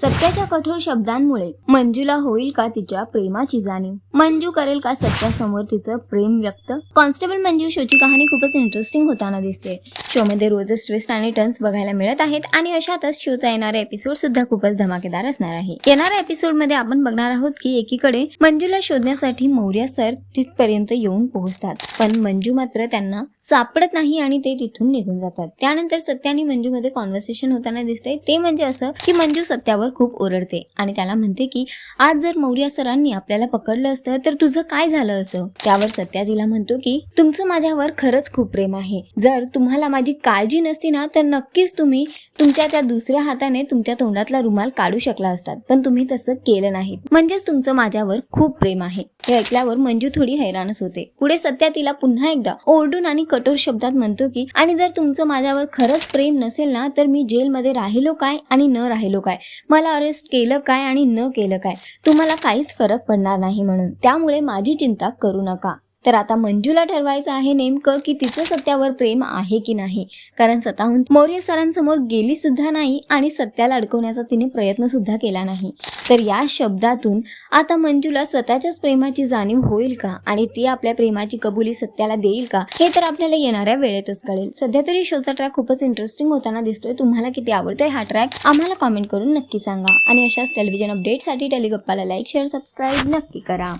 सत्याच्या कठोर शब्दांमुळे मंजूला होईल का तिच्या प्रेमाची जाणीव? मंजू करेल का सत्यासमोर तिचं प्रेम व्यक्त? कॉन्स्टेबल मंजू शोची कहाणी खूपच इंटरेस्टिंग होताना दिसते. शोमध्ये रोजेस ट्विस्ट आणि टर्न्स बघायला मिळत आहेत आणि अशातच शोचा येणारा एपिसोड सुद्धा खूपच धमाकेदार असणार आहे. येणाऱ्या एपिसोडमध्ये आपण बघणार आहोत की एकीकडे मंजूला शोधण्यासाठी मौर्य सर तिथपर्यंत येऊन पोहोचतात. पण मंजू मात्र त्यांना सापडत नाही आणि ते तिथून निघून जातात. त्यानंतर सत्य आणि मंजू मध्ये कॉन्व्हर्सेशन होताना दिसते ते म्हणजे असं की मंजू सत्यावर खूप ओरडते आणि त्याला म्हणते की आज जर मौर्य सरांनी आपल्याला पकडलं असतं तर तुझं काय झालं असतं? त्यावर सत्या तिला म्हणतो की तुमचं माझ्यावर खरंच खूप प्रेम आहे. जर तुम्हाला माझी काळजी नसती ना तर नक्कीच तुम्ही तुमच्या त्या दुसऱ्या हाताने तुमच्या तोंडातला रुमाल काढू शकला असतात. पण तुम्ही तसं केलं नाही. म्हणजेच तुमचं माझ्यावर खूप प्रेम आहे. हे ऐकल्यावर मंजू थोडी हैराणच होते. पुढे सत्या तिला पुन्हा एकदा ओरडून आणि कठोर शब्दात म्हणतो की आणि जर तुमचं माझ्यावर खरंच प्रेम नसेल ना तर मी जेलमध्ये राहिलो काय आणि न राहिलो काय? मला अरेस्ट केलं काय आणि न केलं काय? तुम्हाला काहीच फरक पडणार नाही म्हणून. त्यामुळे माझी चिंता करू नका. तर आता मंजूला ठरवायचं आहे नेमकं की तिचं सत्यावर प्रेम आहे की नाही. कारण स्वतःहून मौर्य सरांसमोर गेली सुद्धा नाही आणि सत्याला अडकवण्याचा तिने प्रयत्न सुद्धा केला नाही. तर या शब्दातून आता मंजूला स्वतःच्याच प्रेमाची जाणीव होईल का? आणि ती आपल्या प्रेमाची कबुली सत्याला देईल का? हे तर आपल्याला येणाऱ्या वेळेतच कळेल. सध्या तरी शोचा ट्रॅक खूपच इंटरेस्टिंग होताना दिसतोय. तुम्हाला किती आवडतोय हा ट्रॅक आम्हाला कॉमेंट करून नक्की सांगा. आणि अशाच टेलिव्हिजन अपडेटसाठी टेलिगप्पाला लाईक शेअर सबस्क्राईब नक्की करा.